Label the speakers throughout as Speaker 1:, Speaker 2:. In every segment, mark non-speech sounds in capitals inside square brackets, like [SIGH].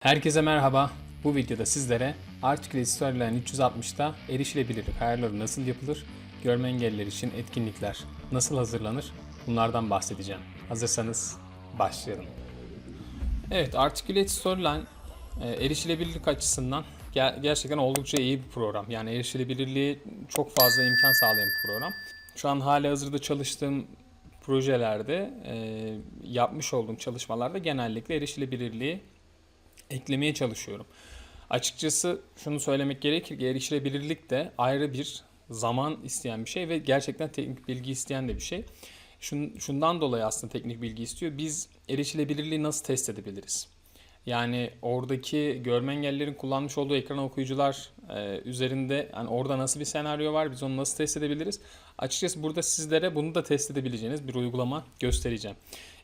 Speaker 1: Herkese merhaba. Bu videoda sizlere Articulate Storyline 360'da erişilebilirlik ayarları nasıl yapılır, görme engelliler için etkinlikler nasıl hazırlanır bunlardan bahsedeceğim. Hazırsanız başlayalım. Evet, Articulate Storyline e, erişilebilirlik açısından ger- gerçekten oldukça iyi bir program. Yani erişilebilirliği çok fazla imkan sağlayan bir program. Şu an hali hazırda çalıştığım projelerde, e, yapmış olduğum çalışmalarda genellikle erişilebilirliği eklemeye çalışıyorum. Açıkçası şunu söylemek gerekir ki erişilebilirlik de ayrı bir zaman isteyen bir şey ve gerçekten teknik bilgi isteyen de bir şey. Şun, şundan dolayı aslında teknik bilgi istiyor. Biz erişilebilirliği nasıl test edebiliriz? Yani oradaki görme engellilerin kullanmış olduğu ekran okuyucular e, üzerinde yani orada nasıl bir senaryo var? Biz onu nasıl test edebiliriz? Açıkçası burada sizlere bunu da test edebileceğiniz bir uygulama göstereceğim.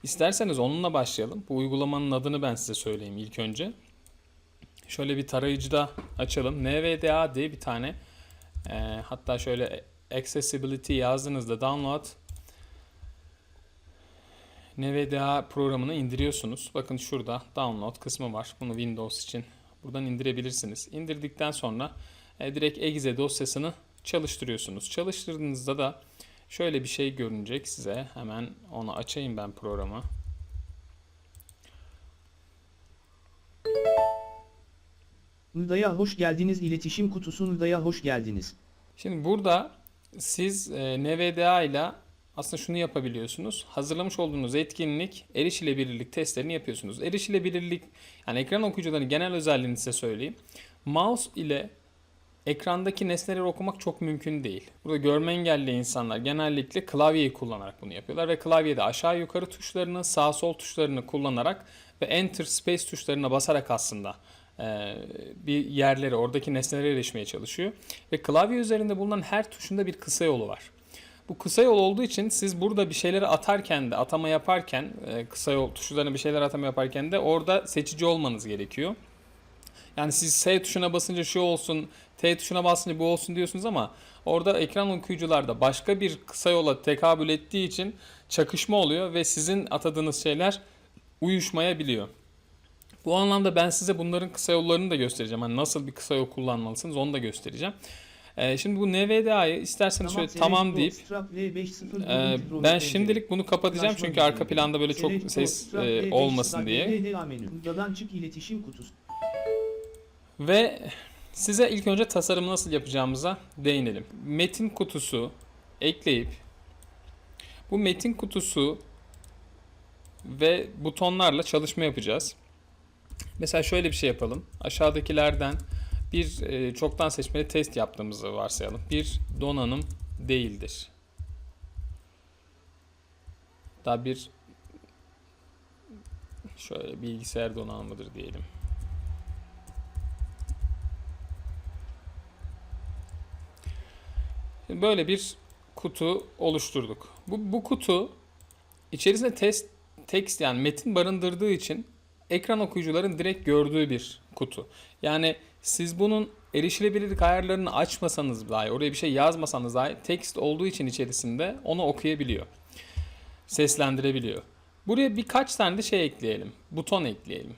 Speaker 1: İsterseniz onunla başlayalım. Bu uygulamanın adını ben size söyleyeyim ilk önce. Şöyle bir tarayıcıda açalım. NVDA diye bir tane e, hatta şöyle accessibility yazdığınızda download NVDA programını indiriyorsunuz. Bakın şurada download kısmı var. Bunu Windows için buradan indirebilirsiniz. İndirdikten sonra e, direkt exe dosyasını çalıştırıyorsunuz. Çalıştırdığınızda da şöyle bir şey görünecek size. Hemen onu açayım ben programı.
Speaker 2: Ilda'ya hoş geldiniz iletişim kutusu Ilda'ya hoş geldiniz.
Speaker 1: Şimdi burada siz e, NVDA ile aslında şunu yapabiliyorsunuz. Hazırlamış olduğunuz etkinlik erişilebilirlik testlerini yapıyorsunuz. Erişilebilirlik yani ekran okuyucularının genel özelliğini size söyleyeyim. Mouse ile ekrandaki nesneleri okumak çok mümkün değil. Burada görme engelli insanlar genellikle klavyeyi kullanarak bunu yapıyorlar ve klavyede aşağı yukarı tuşlarını, sağ sol tuşlarını kullanarak ve enter space tuşlarına basarak aslında bir yerlere, oradaki nesnelere erişmeye çalışıyor. Ve klavye üzerinde bulunan her tuşunda bir kısa yolu var. Bu kısa yol olduğu için siz burada bir şeyleri atarken de atama yaparken kısa yol tuşlarına bir şeyler atama yaparken de orada seçici olmanız gerekiyor. Yani siz S tuşuna basınca şu olsun, T tuşuna basınca bu olsun diyorsunuz ama orada ekran okuyucularda başka bir kısa yola tekabül ettiği için çakışma oluyor ve sizin atadığınız şeyler uyuşmayabiliyor. Bu anlamda ben size bunların kısa yollarını da göstereceğim. Hani nasıl bir kısa yol kullanmalısınız onu da göstereceğim. Ee, şimdi bu NVDA'yı isterseniz şöyle tamam deyip e, ben şimdilik bunu kapatacağım çünkü arka planda böyle çok ses e, olmasın diye. Ve size ilk önce tasarımı nasıl yapacağımıza değinelim. Metin kutusu ekleyip bu metin kutusu ve butonlarla çalışma yapacağız. Mesela şöyle bir şey yapalım. Aşağıdakilerden bir e, çoktan seçmeli test yaptığımızı varsayalım. Bir donanım değildir. Daha bir şöyle bilgisayar donanımıdır diyelim. Şimdi böyle bir kutu oluşturduk. Bu, bu kutu içerisinde test text yani metin barındırdığı için ekran okuyucuların direkt gördüğü bir kutu. Yani siz bunun erişilebilirlik ayarlarını açmasanız dahi, oraya bir şey yazmasanız dahi text olduğu için içerisinde onu okuyabiliyor. Seslendirebiliyor. Buraya birkaç tane de şey ekleyelim. Buton ekleyelim.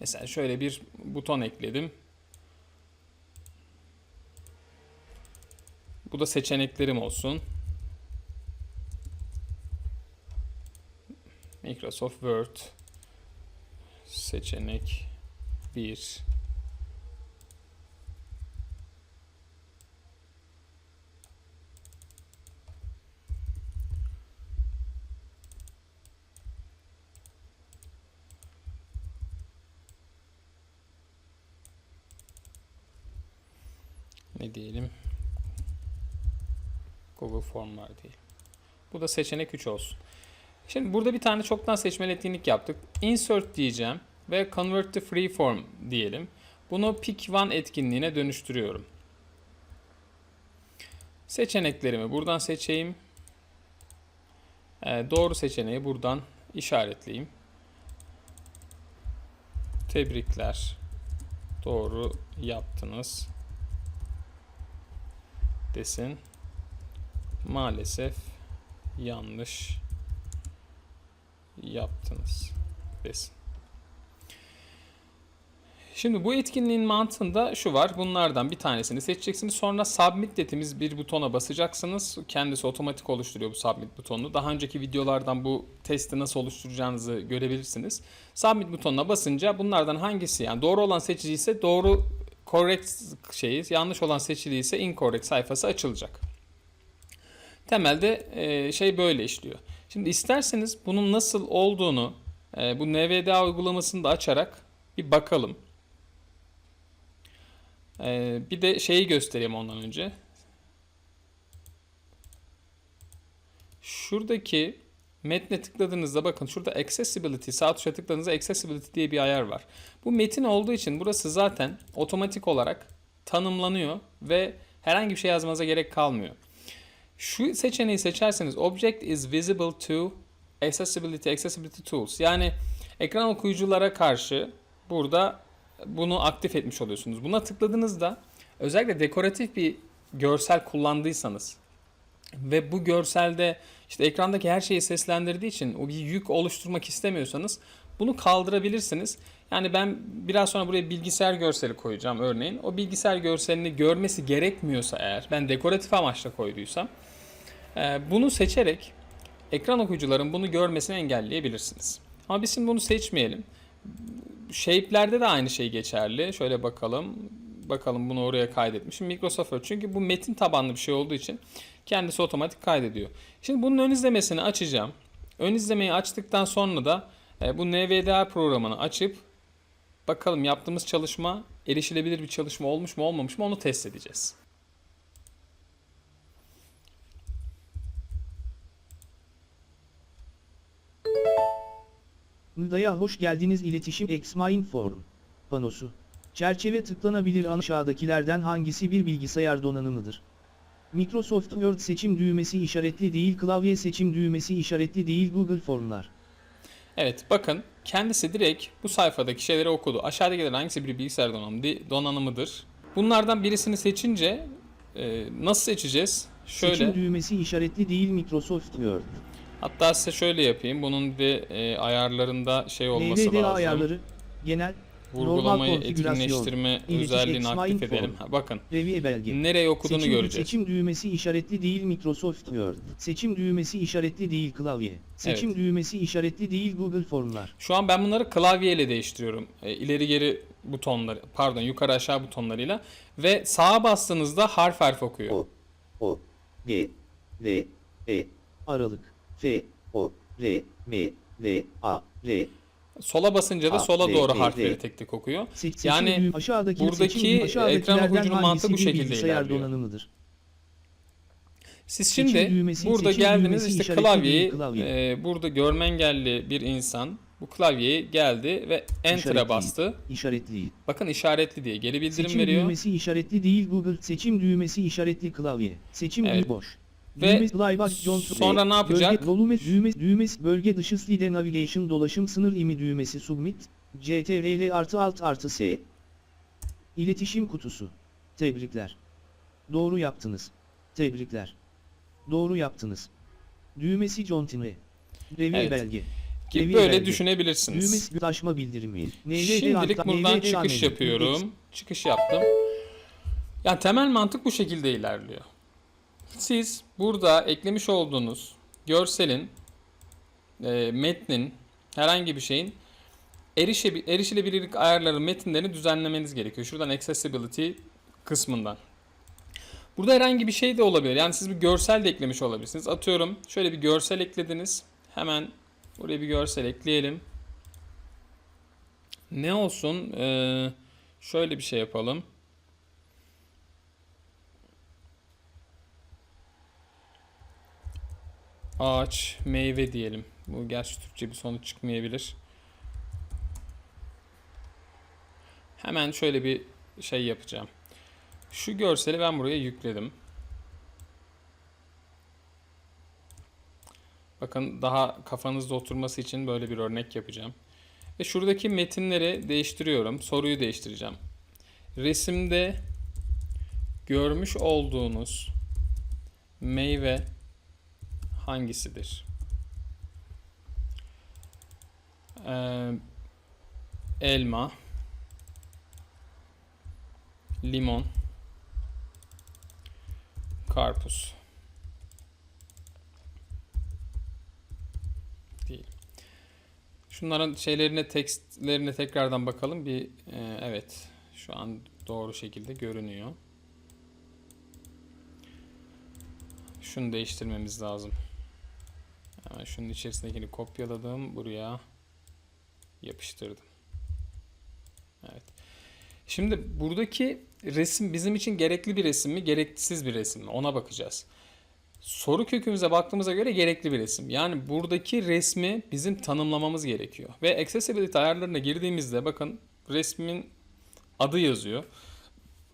Speaker 1: Mesela şöyle bir buton ekledim. Bu da seçeneklerim olsun. Microsoft Word seçenek 1 ne diyelim Google Formlar değil. Bu da seçenek 3 olsun. Şimdi burada bir tane çoktan seçmeli etkinlik yaptık. Insert diyeceğim ve Convert to Freeform diyelim. Bunu Pick One etkinliğine dönüştürüyorum. Seçeneklerimi buradan seçeyim. Ee, doğru seçeneği buradan işaretleyeyim. Tebrikler. Doğru yaptınız. Desin. Maalesef yanlış yaptınız desin. Şimdi bu etkinliğin mantığında şu var. Bunlardan bir tanesini seçeceksiniz. Sonra submit dediğimiz bir butona basacaksınız. Kendisi otomatik oluşturuyor bu submit butonunu. Daha önceki videolardan bu testi nasıl oluşturacağınızı görebilirsiniz. Submit butonuna basınca bunlardan hangisi yani doğru olan seçili doğru correct şeyi, yanlış olan seçili incorrect sayfası açılacak. Temelde e, şey böyle işliyor. Şimdi isterseniz bunun nasıl olduğunu e, bu NVDA uygulamasını da açarak bir bakalım. E, bir de şeyi göstereyim ondan önce. Şuradaki metne tıkladığınızda bakın şurada accessibility sağ tuşa tıkladığınızda accessibility diye bir ayar var. Bu metin olduğu için burası zaten otomatik olarak tanımlanıyor ve herhangi bir şey yazmanıza gerek kalmıyor. Şu seçeneği seçerseniz Object is visible to accessibility, accessibility tools. Yani ekran okuyuculara karşı burada bunu aktif etmiş oluyorsunuz. Buna tıkladığınızda özellikle dekoratif bir görsel kullandıysanız ve bu görselde işte ekrandaki her şeyi seslendirdiği için o bir yük oluşturmak istemiyorsanız bunu kaldırabilirsiniz. Yani ben biraz sonra buraya bilgisayar görseli koyacağım örneğin. O bilgisayar görselini görmesi gerekmiyorsa eğer ben dekoratif amaçla koyduysam bunu seçerek ekran okuyucuların bunu görmesini engelleyebilirsiniz. Ama biz şimdi bunu seçmeyelim. Shape'lerde de aynı şey geçerli. Şöyle bakalım. Bakalım bunu oraya kaydetmişim. Microsoft Word. Çünkü bu metin tabanlı bir şey olduğu için kendisi otomatik kaydediyor. Şimdi bunun ön izlemesini açacağım. Ön izlemeyi açtıktan sonra da e, bu NVDA programını açıp bakalım yaptığımız çalışma erişilebilir bir çalışma olmuş mu olmamış mı onu test edeceğiz.
Speaker 2: Nda'ya hoş geldiniz iletişim Xmain Forum. Panosu. Çerçeve tıklanabilir aşağıdakilerden hangisi bir bilgisayar donanımıdır? Microsoft Word seçim düğmesi işaretli değil klavye seçim düğmesi işaretli değil Google Formlar.
Speaker 1: Evet bakın kendisi direkt bu sayfadaki şeyleri okudu. Aşağıdakilerden hangisi bir bilgisayar donanımı, donanımıdır? Bunlardan birisini seçince e, nasıl seçeceğiz? Şöyle.
Speaker 2: Seçim düğmesi işaretli değil Microsoft Word.
Speaker 1: Hatta size şöyle yapayım. Bunun bir e, ayarlarında şey olması
Speaker 2: NVDA
Speaker 1: lazım.
Speaker 2: ayarları, genel,
Speaker 1: Vurgulamayı, etkinleştirme özelliğini aktif edelim. Ha, bakın
Speaker 2: belge.
Speaker 1: nereye okuduğunu
Speaker 2: Seçim,
Speaker 1: göreceğiz.
Speaker 2: seçim düğmesi işaretli değil Microsoft Word. Seçim düğmesi işaretli değil klavye. Seçim
Speaker 1: Evet.
Speaker 2: düğmesi işaretli değil Google Formlar.
Speaker 1: Şu an ben bunları klavyeyle değiştiriyorum. E, ileri geri butonları, pardon yukarı aşağı butonlarıyla ve sağa bastığınızda harf harf okuyor.
Speaker 2: O, O, G, L, E, aralık, F, O, R, M, L, A, R.
Speaker 1: Sola basınca da sola doğru harfleri tek tek okuyor.
Speaker 2: Seçim
Speaker 1: Yani
Speaker 2: aşağıdaki
Speaker 1: buradaki
Speaker 2: seçim
Speaker 1: ekran okuyucunun mantığı bu şekilde ilerliyor. Siz
Speaker 2: Seçim
Speaker 1: şimdi
Speaker 2: düğmesi,
Speaker 1: burada
Speaker 2: seçim
Speaker 1: geldiniz işte klavyeyi
Speaker 2: klavye.
Speaker 1: e, burada görme engelli bir insan bu klavyeyi geldi ve enter'a bastı.
Speaker 2: İşaretli.
Speaker 1: Bakın işaretli diye geri bildirim
Speaker 2: Seçim
Speaker 1: veriyor.
Speaker 2: düğmesi işaretli değil Google. Seçim düğmesi işaretli klavye. Seçim
Speaker 1: Evet.
Speaker 2: boş.
Speaker 1: Ve sonra ne yapacak?
Speaker 2: Bölge, volume düğmesi, düğmesi bölge dışı slide navigation dolaşım sınır imi düğmesi submit. CTRL artı alt artı S. İletişim kutusu. Tebrikler. Doğru yaptınız. Tebrikler. Doğru yaptınız. Düğmesi John Tinre. Revie
Speaker 1: Evet.
Speaker 2: belge.
Speaker 1: Gibi
Speaker 2: Revie
Speaker 1: böyle
Speaker 2: belge.
Speaker 1: düşünebilirsiniz.
Speaker 2: Düğmesi taşma bildirimi.
Speaker 1: Şimdilik buradan çıkış yapıyorum. Çıkış yaptım. Yani temel mantık bu şekilde ilerliyor. Siz burada eklemiş olduğunuz görselin, e, metnin, herhangi bir şeyin erişe, erişilebilirlik ayarları metinlerini düzenlemeniz gerekiyor. Şuradan accessibility kısmından. Burada herhangi bir şey de olabilir. Yani siz bir görsel de eklemiş olabilirsiniz. Atıyorum şöyle bir görsel eklediniz. Hemen buraya bir görsel ekleyelim. Ne olsun? Ee, şöyle bir şey yapalım. Ağaç, meyve diyelim. Bu gerçi Türkçe bir sonuç çıkmayabilir. Hemen şöyle bir şey yapacağım. Şu görseli ben buraya yükledim. Bakın daha kafanızda oturması için böyle bir örnek yapacağım. Ve şuradaki metinleri değiştiriyorum. Soruyu değiştireceğim. Resimde görmüş olduğunuz meyve hangisidir? Ee, elma, limon, karpuz. Değil. Şunların şeylerine, tekstlerine tekrardan bakalım. Bir e, evet, şu an doğru şekilde görünüyor. Şunu değiştirmemiz lazım. Hemen şunun içerisindekini kopyaladım. Buraya yapıştırdım. Evet. Şimdi buradaki resim bizim için gerekli bir resim mi, gereksiz bir resim mi? Ona bakacağız. Soru kökümüze baktığımıza göre gerekli bir resim. Yani buradaki resmi bizim tanımlamamız gerekiyor. Ve accessibility ayarlarına girdiğimizde bakın resmin adı yazıyor.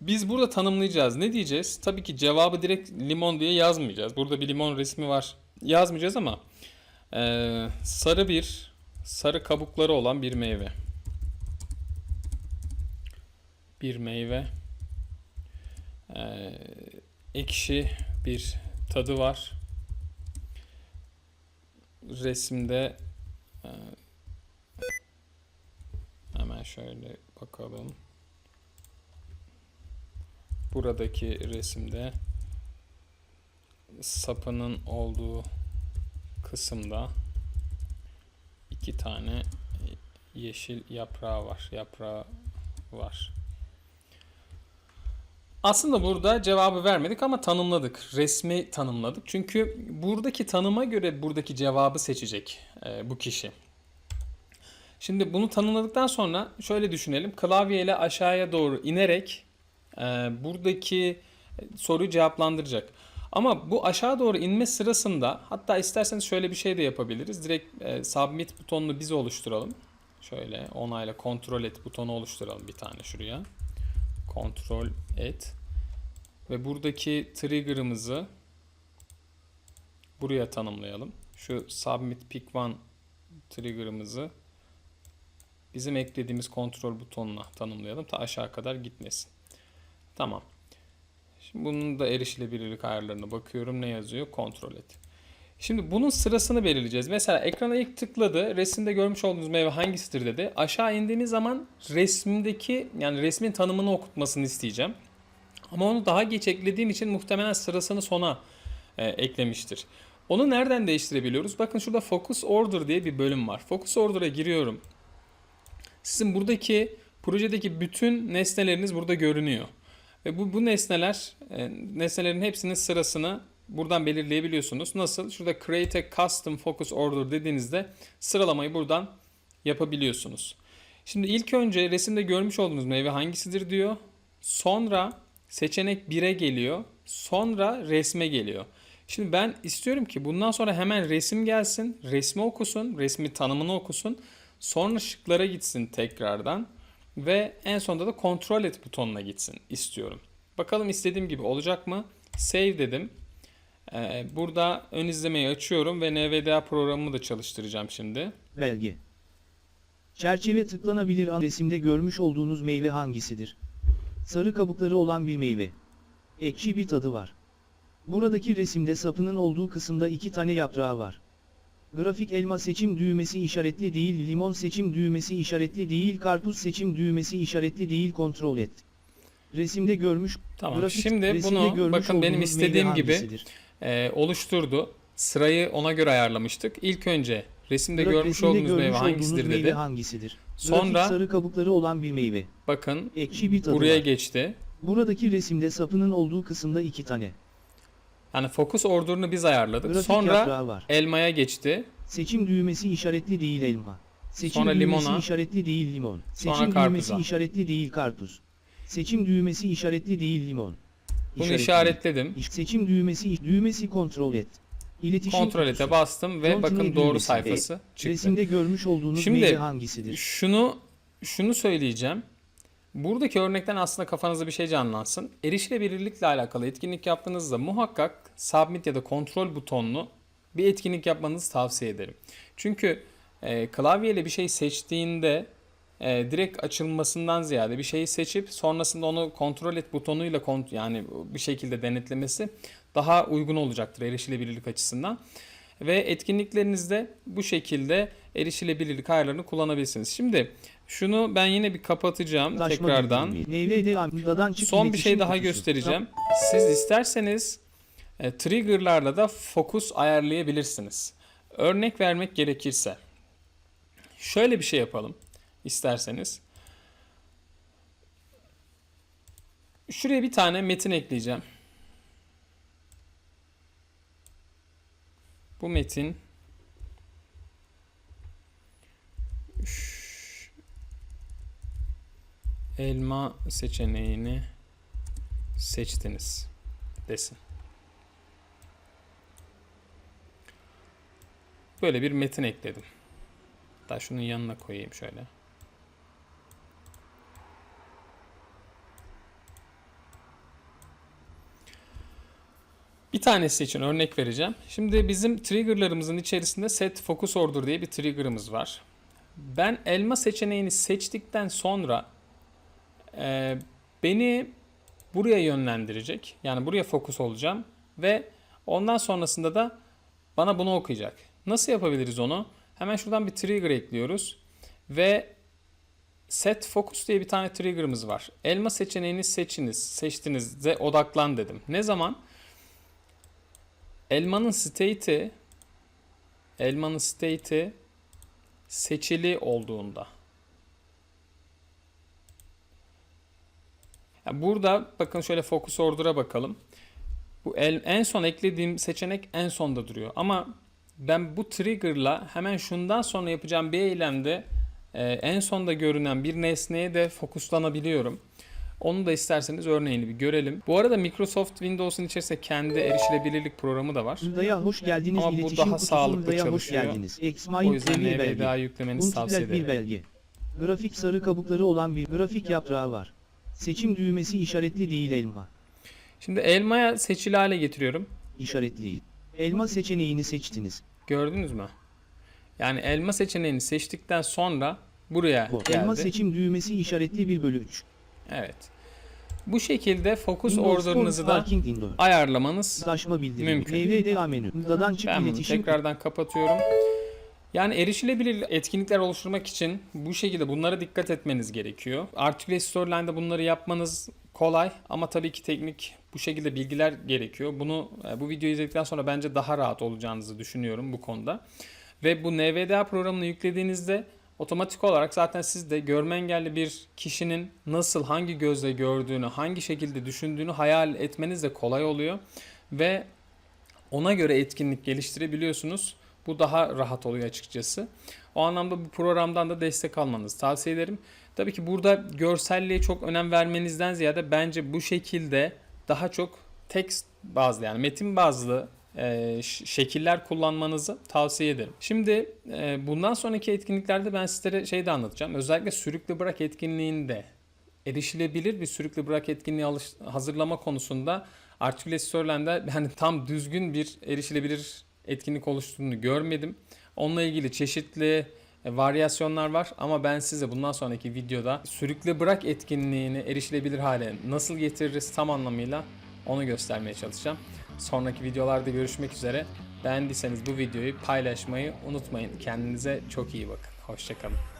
Speaker 1: Biz burada tanımlayacağız. Ne diyeceğiz? Tabii ki cevabı direkt limon diye yazmayacağız. Burada bir limon resmi var. Yazmayacağız ama eee, sarı bir sarı kabukları olan bir meyve. Bir meyve. Eee, ekşi bir tadı var. Resimde eee, hemen şöyle bakalım. Buradaki resimde sapının olduğu kısımda iki tane yeşil yaprağı var. Yaprağı var. Aslında burada cevabı vermedik ama tanımladık. Resmi tanımladık. Çünkü buradaki tanıma göre buradaki cevabı seçecek e, bu kişi. Şimdi bunu tanımladıktan sonra şöyle düşünelim. Klavyeyle aşağıya doğru inerek e, buradaki soruyu cevaplandıracak. Ama bu aşağı doğru inme sırasında hatta isterseniz şöyle bir şey de yapabiliriz. Direkt e, submit butonunu biz oluşturalım. Şöyle onayla kontrol et butonu oluşturalım bir tane şuraya. Kontrol et. Ve buradaki trigger'ımızı buraya tanımlayalım. Şu submit pick one trigger'ımızı bizim eklediğimiz kontrol butonuna tanımlayalım. Ta aşağı kadar gitmesin. Tamam. Bunun da erişilebilirlik ayarlarına bakıyorum. Ne yazıyor? Kontrol et. Şimdi bunun sırasını belirleyeceğiz. Mesela ekrana ilk tıkladı. Resimde görmüş olduğunuz meyve hangisidir dedi. Aşağı indiğimiz zaman resmindeki yani resmin tanımını okutmasını isteyeceğim. Ama onu daha geç eklediğim için muhtemelen sırasını sona e, eklemiştir. Onu nereden değiştirebiliyoruz? Bakın şurada Focus Order diye bir bölüm var. Focus Order'a giriyorum. Sizin buradaki projedeki bütün nesneleriniz burada görünüyor. Ve bu, bu nesneler, e, nesnelerin hepsinin sırasını buradan belirleyebiliyorsunuz. Nasıl? Şurada Create a Custom Focus Order dediğinizde sıralamayı buradan yapabiliyorsunuz. Şimdi ilk önce resimde görmüş olduğunuz meyve hangisidir diyor. Sonra seçenek 1'e geliyor. Sonra resme geliyor. Şimdi ben istiyorum ki bundan sonra hemen resim gelsin, resmi okusun, resmi tanımını okusun. Sonra şıklara gitsin tekrardan ve en sonunda da kontrol et butonuna gitsin istiyorum. Bakalım istediğim gibi olacak mı? Save dedim. Ee, burada ön izlemeyi açıyorum ve NVDA programımı da çalıştıracağım şimdi.
Speaker 2: Belge. Çerçeve tıklanabilir an resimde görmüş olduğunuz meyve hangisidir? Sarı kabukları olan bir meyve. Ekşi bir tadı var. Buradaki resimde sapının olduğu kısımda iki tane yaprağı var. Grafik elma seçim düğmesi işaretli değil, limon seçim düğmesi işaretli değil, karpuz seçim düğmesi işaretli değil kontrol et. Resimde görmüş
Speaker 1: Tamam.
Speaker 2: grafik,
Speaker 1: Şimdi bunu bakın benim
Speaker 2: meyve
Speaker 1: istediğim gibi
Speaker 2: hangisidir?
Speaker 1: e, oluşturdu. Sırayı ona göre ayarlamıştık. İlk önce resimde
Speaker 2: Graf-
Speaker 1: görmüş
Speaker 2: resimde
Speaker 1: olduğunuz meyve
Speaker 2: görmüş
Speaker 1: hangisidir
Speaker 2: olduğunuz meyve
Speaker 1: dedi.
Speaker 2: hangisidir?
Speaker 1: Sonra-
Speaker 2: Grafik sarı kabukları olan bir meyve.
Speaker 1: Bakın
Speaker 2: Ekşi bir tadı
Speaker 1: buraya
Speaker 2: var.
Speaker 1: geçti.
Speaker 2: Buradaki resimde sapının olduğu kısımda iki tane.
Speaker 1: Yani fokus order'ını biz ayarladık.
Speaker 2: Grafik
Speaker 1: Sonra
Speaker 2: yaprağı var.
Speaker 1: elmaya geçti.
Speaker 2: Seçim düğmesi işaretli değil elma. Seçim
Speaker 1: Sonra
Speaker 2: düğmesi
Speaker 1: limona.
Speaker 2: işaretli değil limon.
Speaker 1: Sonra
Speaker 2: Seçim
Speaker 1: karpuza.
Speaker 2: düğmesi işaretli değil karpuz. Seçim düğmesi işaretli değil limon.
Speaker 1: Bunu
Speaker 2: İşaretli.
Speaker 1: işaretledim.
Speaker 2: İş- Seçim düğmesi düğmesi kontrol et. İletişim
Speaker 1: Kontrol
Speaker 2: kutusu.
Speaker 1: ete bastım ve
Speaker 2: Kontrol
Speaker 1: bakın doğru
Speaker 2: düğmesi.
Speaker 1: sayfası çıktı.
Speaker 2: Resimde görmüş olduğunuz
Speaker 1: Şimdi-
Speaker 2: hangisidir?
Speaker 1: Şunu şunu söyleyeceğim. Buradaki örnekten aslında kafanızda bir şey canlansın. Erişilebilirlikle alakalı etkinlik yaptığınızda muhakkak submit ya da kontrol butonlu bir etkinlik yapmanızı tavsiye ederim. Çünkü e, klavyeyle bir şey seçtiğinde e, direkt açılmasından ziyade bir şeyi seçip sonrasında onu kontrol et butonuyla kont yani bir şekilde denetlemesi daha uygun olacaktır erişilebilirlik açısından. Ve etkinliklerinizde bu şekilde erişilebilirlik ayarlarını kullanabilirsiniz. Şimdi Şunu ben yine bir kapatacağım
Speaker 2: Uzlaşma
Speaker 1: tekrardan. Son bir şey daha göstereceğim. Siz isterseniz e, trigger'larla da fokus ayarlayabilirsiniz. Örnek vermek gerekirse şöyle bir şey yapalım isterseniz. Şuraya bir tane metin ekleyeceğim. Bu metin elma seçeneğini seçtiniz desin. Böyle bir metin ekledim. Hatta şunun yanına koyayım şöyle. Tanesi için örnek vereceğim. Şimdi bizim triggerlarımızın içerisinde set focus order diye bir triggerımız var. Ben elma seçeneğini seçtikten sonra e, beni buraya yönlendirecek. Yani buraya fokus olacağım ve ondan sonrasında da bana bunu okuyacak. Nasıl yapabiliriz onu? Hemen şuradan bir trigger ekliyoruz ve set focus diye bir tane trigger'ımız var. Elma seçeneğini seçiniz, seçtiniz de odaklan dedim. Ne zaman? Elmanın state'i elmanın state'i seçili olduğunda. Ya burada bakın şöyle focus order'a bakalım. Bu el, en son eklediğim seçenek en sonda duruyor. Ama ben bu trigger'la hemen şundan sonra yapacağım bir eylemde e, en sonda görünen bir nesneye de fokuslanabiliyorum. Onu da isterseniz örneğini bir görelim. Bu arada Microsoft Windows'un içerisinde kendi erişilebilirlik programı da var.
Speaker 2: Ilda'ya hoş geldiniz.
Speaker 1: Ama bu daha sağlıklı
Speaker 2: hoş
Speaker 1: çalışıyor.
Speaker 2: geldiniz.
Speaker 1: O yüzden
Speaker 2: bir belge.
Speaker 1: NVDA yüklemenizi tavsiye
Speaker 2: Untitled bir
Speaker 1: ederim.
Speaker 2: belge. Grafik sarı kabukları olan bir grafik yaprağı var. Seçim düğmesi işaretli değil elma.
Speaker 1: Şimdi elmaya seçili hale getiriyorum.
Speaker 2: İşaretli. Elma seçeneğini seçtiniz.
Speaker 1: Gördünüz mü? Yani elma seçeneğini seçtikten sonra buraya
Speaker 2: Bu.
Speaker 1: geldi.
Speaker 2: Elma seçim düğmesi işaretli 1 bölü 3.
Speaker 1: Evet. Bu şekilde focus
Speaker 2: Windows
Speaker 1: order'ınızı da ayarlamanız. Mümkün.
Speaker 2: NVDA menü.
Speaker 1: Ben bunu tekrardan kapatıyorum. Yani erişilebilir etkinlikler oluşturmak için bu şekilde bunlara dikkat etmeniz gerekiyor. Articulate Storyline'da bunları yapmanız kolay ama tabii ki teknik bu şekilde bilgiler gerekiyor. Bunu e, bu videoyu izledikten sonra bence daha rahat olacağınızı düşünüyorum bu konuda. Ve bu NVDA programını yüklediğinizde otomatik olarak zaten siz de görme engelli bir kişinin nasıl hangi gözle gördüğünü, hangi şekilde düşündüğünü hayal etmeniz de kolay oluyor. Ve ona göre etkinlik geliştirebiliyorsunuz. Bu daha rahat oluyor açıkçası. O anlamda bu programdan da destek almanızı tavsiye ederim. Tabii ki burada görselliğe çok önem vermenizden ziyade bence bu şekilde daha çok text bazlı yani metin bazlı e, şekiller kullanmanızı tavsiye ederim. Şimdi e, bundan sonraki etkinliklerde ben sizlere şey de anlatacağım. Özellikle sürükle bırak etkinliğinde erişilebilir bir sürükle bırak etkinliği hazırlama konusunda Articulate Storyline'da [LAUGHS] yani tam düzgün bir erişilebilir etkinlik oluşturduğunu görmedim. Onunla ilgili çeşitli e, varyasyonlar var ama ben size bundan sonraki videoda sürükle bırak etkinliğini erişilebilir hale nasıl getiririz tam anlamıyla onu göstermeye çalışacağım. Sonraki videolarda görüşmek üzere. Beğendiyseniz bu videoyu paylaşmayı unutmayın. Kendinize çok iyi bakın. Hoşçakalın.